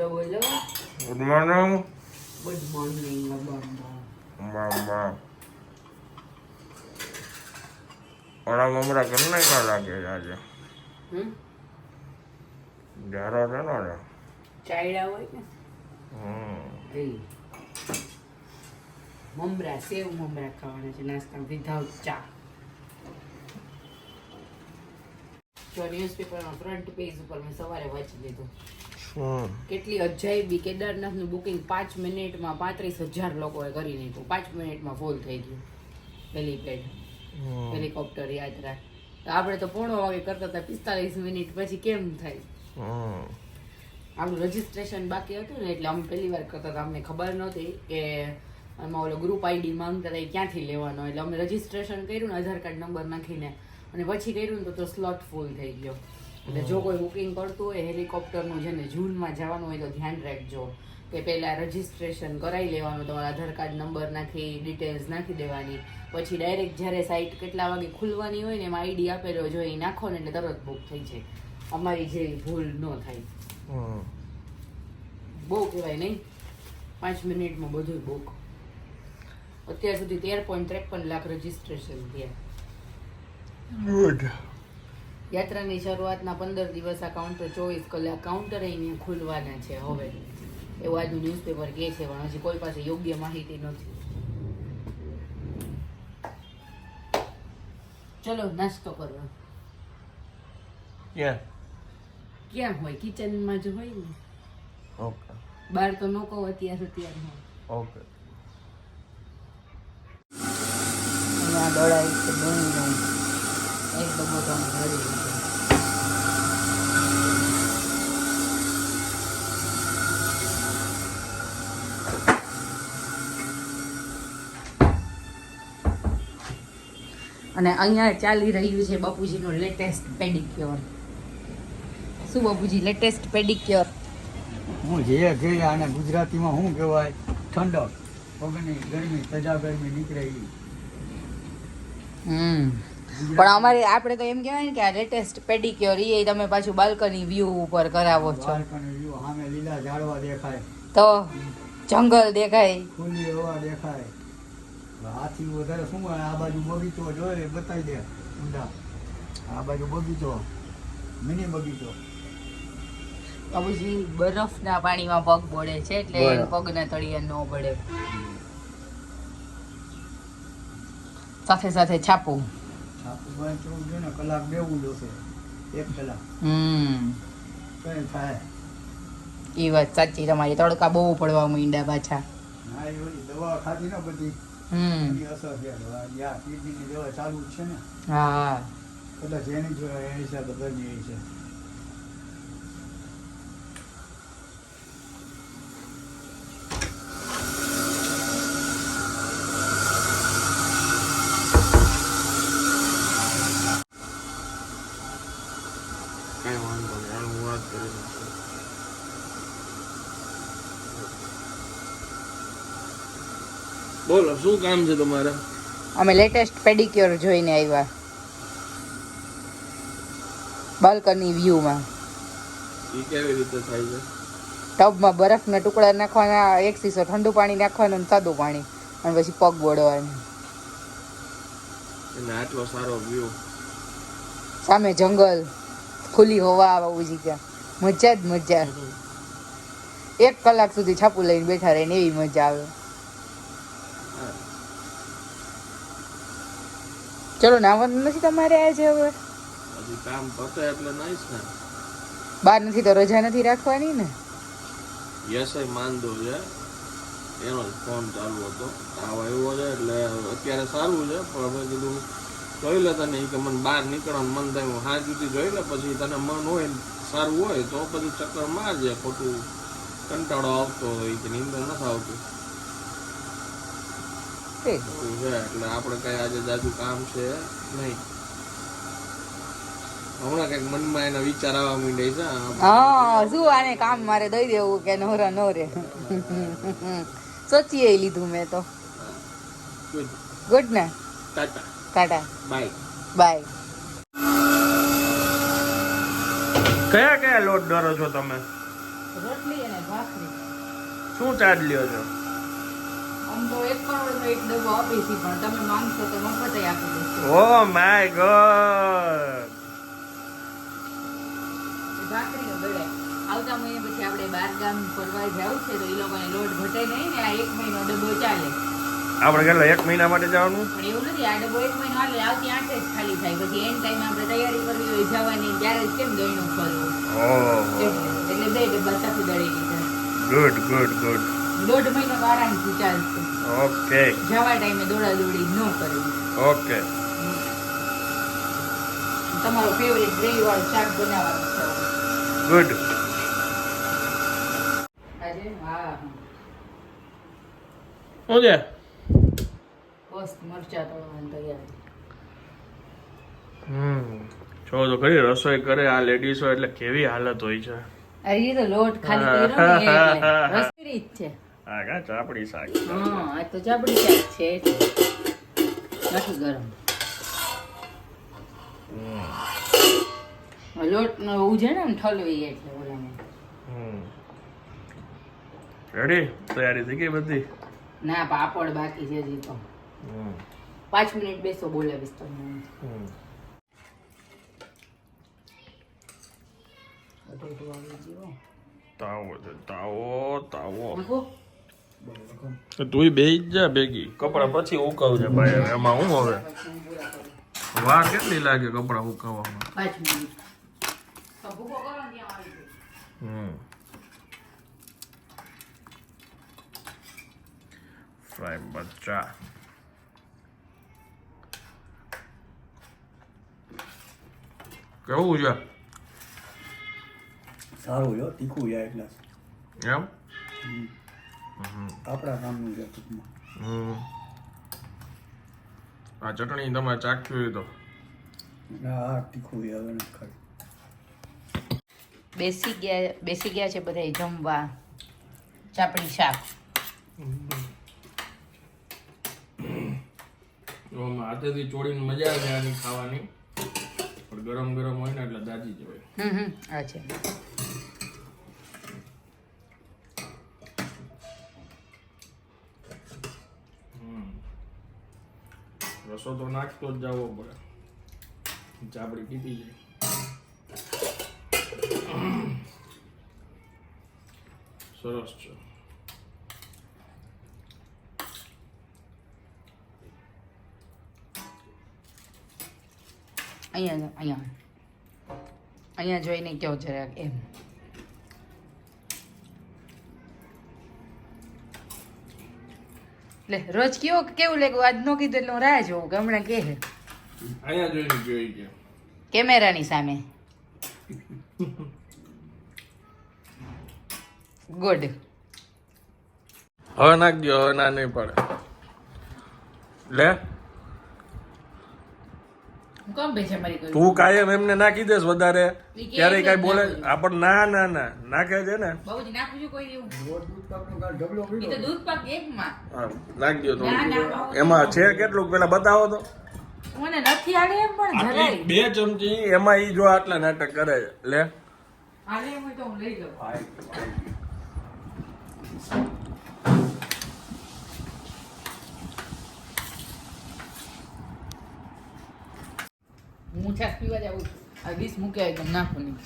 બોલો બોલો good morning good morning બાબા ઓલા મમરા કેમ નાખ્યા લાગે આજે? હમ? જારો છે. ને રે ચાયડા હોય ને હમ. મમરા સેવ મમરા ખાવાના છે નાસ્તા વિધાઉટ ચા. જો ન્યૂઝપેપરમાં ફ્રન્ટ પેજ ઉપર મેં સવારે વાંચી લીધું. કેટલી અજાયબી કેદારનાથનું બુકિંગ પાંચ મિનિટમાં પાંત્રીસ હજાર લોકોએ કરી નાખ્યું. પાંચ મિનિટમાં ફૂલ થઈ ગયું. હેલીપેડ હેલિકોપ્ટર યાત્રા તો આપણે તો પોણો વાગે કરતા હતા પિસ્તાલીસ મિનિટ પછી કેમ થાય. આપણું રજીસ્ટ્રેશન બાકી હતું ને એટલે અમે પહેલી વાર કરતા હતા. અમને ખબર નહોતી કે એમાં ઓલો ગ્રુપ આઈડી માંગતા હતા એ ક્યાંથી લેવાનો. એટલે અમે રજીસ્ટ્રેશન કર્યું ને આધાર કાર્ડ નંબર નાખીને. અને પછી કર્યું ને તો તો સ્લોટ ફૂલ થઈ ગયો. એટલે જો કોઈ બુકિંગ કરતું હોય હેલિકોપ્ટરનું છે ને જૂનમાં જવાનું હોય તો ધ્યાન રાખજો. કે પહેલાં રજીસ્ટ્રેશન કરાવી લેવાનું તમારા આધાર કાર્ડ નંબર નાખી ડિટેલ્સ નાખી દેવાની. પછી ડાયરેક્ટ જ્યારે સાઇટ કેટલા વાગે ખુલવાની હોય ને એમાં આઈડી આપેલો જો એ નાખો ને એટલે તરત બુક થઈ જાય. અમારી જેવી ભૂલ ન થાય. બહુ કહેવાય નહીં? પાંચ મિનિટમાં બધું બુક અત્યાર સુધી તેર પોઈન્ટ ત્રેપન લાખ રજીસ્ટ્રેશન થયા. ગુડ યાત્રાની શરૂઆતના પંદર દિવસ આ કાઉન્ટર ચોવીસ કલાક કાઉન્ટર અહીંયા ખુલવાના છે હવે. એવું આજનું ન્યૂઝપેપર કહે છે પણ હજી કોઈ પાસે યોગ્ય માહિતી નથી. ચલો નાસ્તો કરવા ક્યાં? હોય? કિચનમાં જ હોય ને? ઓકે. બહાર તો ન કહો અત્યારે અત્યારે હોય. ઓકે. દોડાય છે એક તો ભરી અને અહીંયા ચાલી રહ્યું છે બાપુજીનું લેટેસ્ટ પેડિક્યોર શું બાપુજી લેટેસ્ટ પેડિક્યોર હું જે કે આને ગુજરાતીમાં શું કહેવાય? ઠંડક. પગની ગરમી સજા ગરમી નીકળે હમ. પણ અમારે આપણે તો એમ કહેવાય ને કે આ લેટેસ્ટ પેડિક્યોર એ તમે પાછું બાલ્કની વ્યૂ ઉપર કરાવો છો. સામે લીલા ઝાડવા દેખાય. તો જંગલ દેખાય. ખુલ્લી હવા દેખાય. હાથી વધારે શું આ બાજુ બગીચો જોઈએ બતાવી દે ઊંડા. આ બાજુ બગીચો મિની બગીચો. પછી બરફના પાણીમાં પગ બોળે છે એટલે. પગના તળિયા ન પડે. સાથે સાથે છાપું. છાપું બંધ થવું જોઈએ ને કલાક બેવું જોશે એક કલાક. હમ. કઈ થાય. એ વાત સાચી તમારી તડકા બહુ પડવા માંડ્યા પાછા. ના એ ઓલી દવા ખાધી ને બધી. હમ. અસર છે દવા યા કીડીની દવા ચાલુ જ છે ને. હા. કદાચ એની જ એની હિસાબે છે. નહીં હું વાત કરી નાખું બોલો શું કામ છે તમારે? અમે લેટેસ્ટ પેડિક્યોર જોઈને આવ્યા. બાલ્કની વ્યૂમાં એ કેવી રીતે થાય છે? ટબમાં બરફના ટુકડા નાખવાના એક સીસો ઠંડુ પાણી નાખવાનું અને સાદું પાણી. અને પછી પગ બોળવાનું. અને આટલો સારો વ્યૂ સામે જંગલ. ખુલ્લી હોવા બાબુજી ત્યાં મજા જ મજા. એક કલાક સુધી છાપું લઈને બેઠા રહીને એવી મજા આવે. ચલો નાવાનું નથી તમારે આજે હવે? કામ પતે એટલે નાઈશ ને. બાર નથી તો રજા નથી રાખવાની ને? યસ યશય માંદો છે. એનો ફોન ચાલુ હતો. તાવ એવો છે એટલે અત્યારે સારું છે પણ હવે કીધું જોઈ લે તને કે મને બહાર નીકળવાનું મન થાય હું સુધી જોઈ લે પછી તને મન હોય સારું હોય તો પછી ચક્કર મારજે ખોટું કંટાળો આવતો હોય કે નીંદર નથી આવતી. એટલે આપણે કઈ આજે જાજુ કામ છે નહીં. હમણાં કંઈક મનમાં એના વિચાર આવવા માંડે છે હા શું આને કામ મારે દઈ દેવું કે નોરા નો રે સોચીએ લીધું મેં તો. ગુડ ને? Tata tata. બાય. બાય. કયા કયા લોટ ડરો છો તમે? રોટલી અને ભાખરી. શું ચાર્જ લ્યો છો? આમ તો એક કરોડનો એક ડબ્બો આપી છે પણ તમે માંગશો તો મફત આપી દઈશું ઓ માય ગોડ. ભાખરીનો દડે. આવતા મહિને પછી આપણે બાર ગામ ફરવા જવું છે તો એ લોકોને લોટ ઘટે નહીં ને આ એક મહિનો ડબ્બો ચાલે. આપણે કેટલા એક મહિના માટે જવાનું? પણ એવું નથી આ ડબ્બો એક મહિનો હાલે આવતી આઠે જ ખાલી થાય. પછી એન ટાઈમ આપણે તૈયારી કરવી હોય જવાની ત્યારે જ કેમ ફરવું ઓહો. એટલે એટલે બે ડબ્બા સાથે દળી લીધા. Good good good. દોઢ મહિનો તો આરામથી ચાલશે. ઓકે. જવા ટાઈમે દોડા દોડી ન કરવી. ઓકે. તમારો ફેવરેટ ગ્રેવી વાળું શાક બનાવવાનું છે. ગુડ. આજે? હા. શું છે મરચા તળવાની તૈયારી. હમ. જો તો ખરી રસોઈ કરે આ લેડીઝો એટલે કેવી હાલત હોય છે. અરે તો લોટ ખાલી કર્યો ને એટલે રસોઈ જ છે. આ કા ચાપડી શાક હા આ તો ચાપડી શાક છે નથી ગરમ. લોટ નો ઉજે ને ઠલવી એટલે ઓલામાં. રેડી તૈયારી થઈ ગઈ બધી? ના પાપડ બાકી છે હજી તો. પાંચ મિનિટ બેસો બોલાવીશ તમને. તાવો તાવો તાવો? તું બે જ જા ભેગી કપડા પછી ઉકવજે ભાઈ હવે એમાં હું હવે. વાર કેટલી લાગે કપડા ઉકાવવામાં પાંચ મિનિટ. હમ ફ્રાય બચ્ચા કેવું છે સારું યો તીખું યા એટલે એમ? આપણા કામનું છે ટૂંકમાં. હમ. આ ચટણી તમે ચાખ્યું હોય તો. ના આ તીખું યા હવે નથી ખાઈ બેસી ગયા બેસી ગયા છે બધા જમવા. ચાપડી શાક. હાથેથી ચોળીને મજા આવે આની ખાવાની. પણ ગરમ ગરમ હોય ને એટલે દાજી જવાય હમ રસો તો નાખતો જ જવો પડે. ચાપડી પીતી જાય. સરસ છે. અહીંયા અહીંયા. અહીંયા જોઈને કહો જરાક એમ. લે રોજ કેવો કેવું લાગ્યું? આજ નો કીધું એટલે હું રાહ જોઉં કે હમણાં કે અહીંયા જોઈને જોઈ ગયો. કેમેરાની સામે. ગુડ હવે નાખજો હવે ના નહીં પડે. લે હું કામ બેસે મારી કોઈ તું કાયમ એમને નાખી દેસ વધારે. ક્યારેય કઈ બોલે આપણ ના ના ના. નાખે છે ને? તો નાખજો ના, ના, થોડું બહુ એમાં છે કેટલું પેલા બતાવો તો. મને નથી આલે એમ પણ જરાય. આટલી બે ચમચી. એમાં ઈ જો આટલા નાટક કરે છે. લે. તો લઈ હું પીવા જાઉં. આ ડીશ મૂકે એકદમ નાખો નહીં.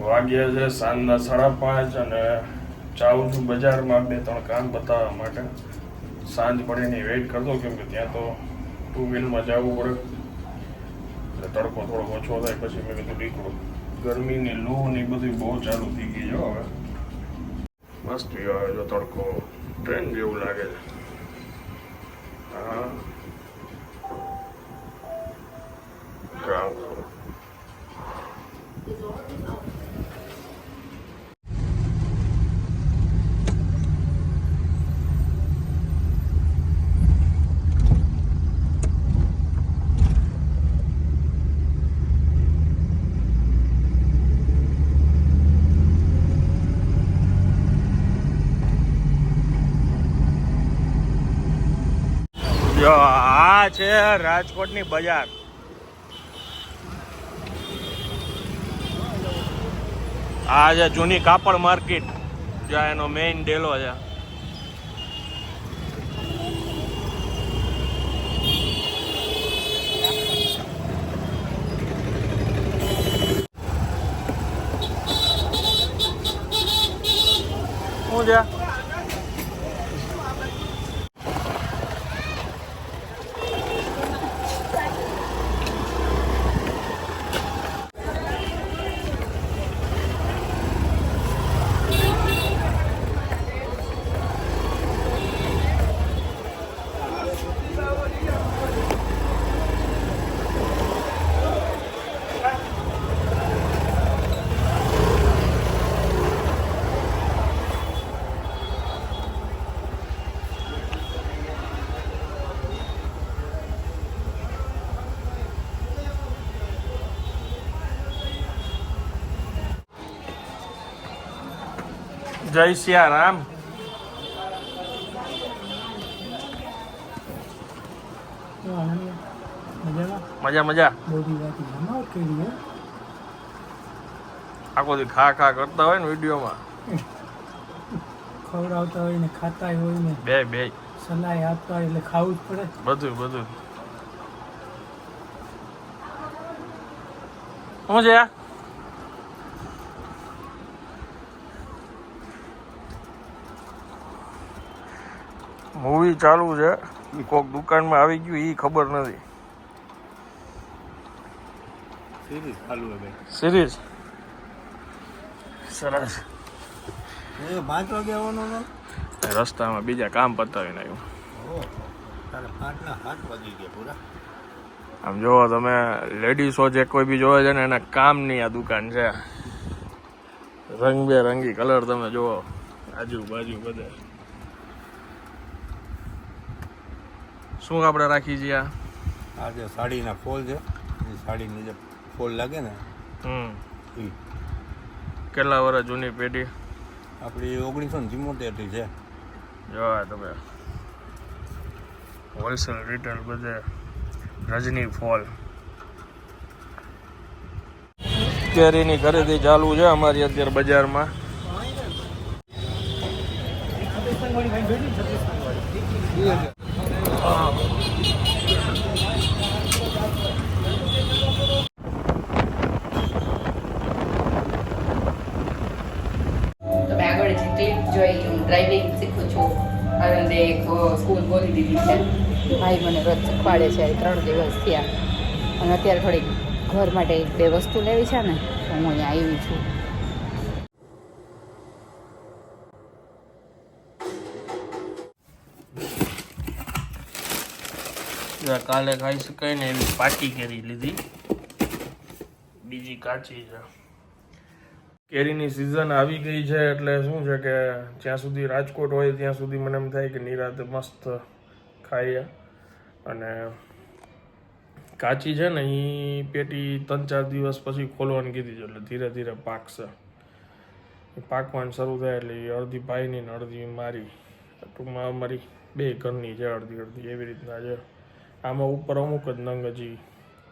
વાગ્યા છે સાંજના સાડા પાંચ અને જાઉં છું બજારમાં બે ત્રણ કામ બતાવવા માટે સાંજ પડે એની વેઇટ કરતો, કેમ કે ત્યાં તો ટુ વ્હીલમાં જવું પડે. એટલે તડકો થોડો ઓછો થાય, પછી મેં કીધું નીકળું. ગરમીની લૂ ને બધી બહુ ચાલુ થઈ ગઈ છે હવે. મસ્ત જો તડકો ટ્રેન જેવું લાગે છે. હા. આ છે, રાજકોટની બજાર. આ છે જૂની કાપડ માર્કેટ, જ્યાં એનો મેઇન ડેલો છે. શું છે? જય સિયારામ મજા મજા. આખો દી ખા ખા કરતા હોય ને વિડીયોમાં. ખવડાવતા હોય ને ખાતા હોય ને બે બે. સલાહ આપતા હોય એટલે ખાવું જ પડે. બધું બધું. શું છે? મૂવી ચાલુ છે. કોક દુકાનમાં આવી ગયું એ ખબર નથી. સિરીઝ ચાલુ હે સિરીઝ સરસ. એ પાંચ વાગે આવવાનું રસ્તામાં બીજા કામ પતાવીને આવ્યું આમ જોવો તમે લેડીઝો જે કોઈ બી જોવે છે ને એના કામની આ દુકાન છે. રંગબેરંગી કલર તમે જુઓ આજુબાજુ બધે. શું આપણે રાખી છીએ આ? જે સાડીના ફોલ છે એ સાડીની જે ફોલ લાગે ને હમ. કેટલા વર્ષ જૂની પેઢી? આપણી ઓગણીસો ને ચુમ્મોતેરથી છે. જોવા તમે હોલસેલ રિટેલ બધે રજની ફોલ. કેરીની ખરીદી ચાલુ છે અમારી અત્યારે બજારમાં. તમે જોઈ હું શીખું છું. અને એક સ્કૂલ બોલી દીધી છે. ભાઈ મને રોજ શીખવાડે છે ત્રણ દિવસ થયા. અને અત્યારે થોડીક ઘર માટે બે વસ્તુ લેવી છે ને હું અહીંયા આવી છું. કાલે ખાઈ શકાય ને એવી પાટી કરી લીધી. બીજી કાચી છે. કેરીની સિઝન આવી ગઈ છે એટલે શું છે કે જ્યાં સુધી રાજકોટ હોય ત્યાં સુધી મને એમ થાય કે નિરાતે મસ્ત ખાઈએ. અને કાચી છે ને એ પેટી ત્રણ ચાર દિવસ પછી ખોલવાની કીધી છે, એટલે ધીરે ધીરે પાકશે. પાકવાનું શરૂ થાય એટલે એ અડધી ભાઈની ને અડધી મારી. ટૂંકમાં અમારી બે ઘરની છે, અડધી અડધી એવી રીતના છે. આમાં ઉપર અમુક જ નંગ હજી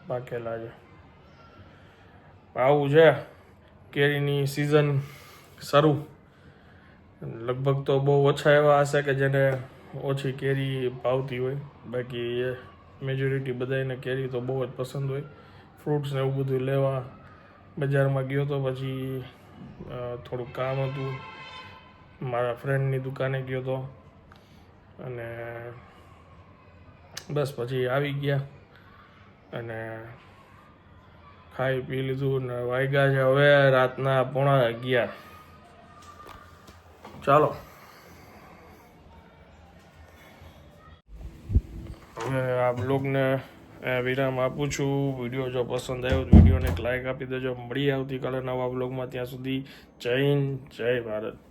પાકેલા છે. આવું છે. કેરીની સિઝન શરૂ. લગભગ તો બહુ ઓછા એવા હશે કે જેને ઓછી કેરી ભાવતી હોય. બાકી એ મેજોરિટી બધાને કેરી તો બહુ જ પસંદ હોય. ફ્રૂટ્સ ને એવું બધું લેવા બજારમાં ગયો તો પછી થોડું કામ હતું. મારા ફ્રેન્ડની દુકાને ગયો તો. અને બસ પછી આવી ગયા. અને ખાઈ પી લીધું ને વાગ્યા છે. હવે રાતના પોણા અગિયાર. ચાલો. હવે આ બ્લોગને વિરામ આપું છું. વીડિયો જો પસંદ આવ્યો વિડીયોને એક લાઇક આપી દેજો. મળી આવતીકાલે નવા બ્લોગમાં. ત્યાં સુધી જય હિન્દ, જય ભારત.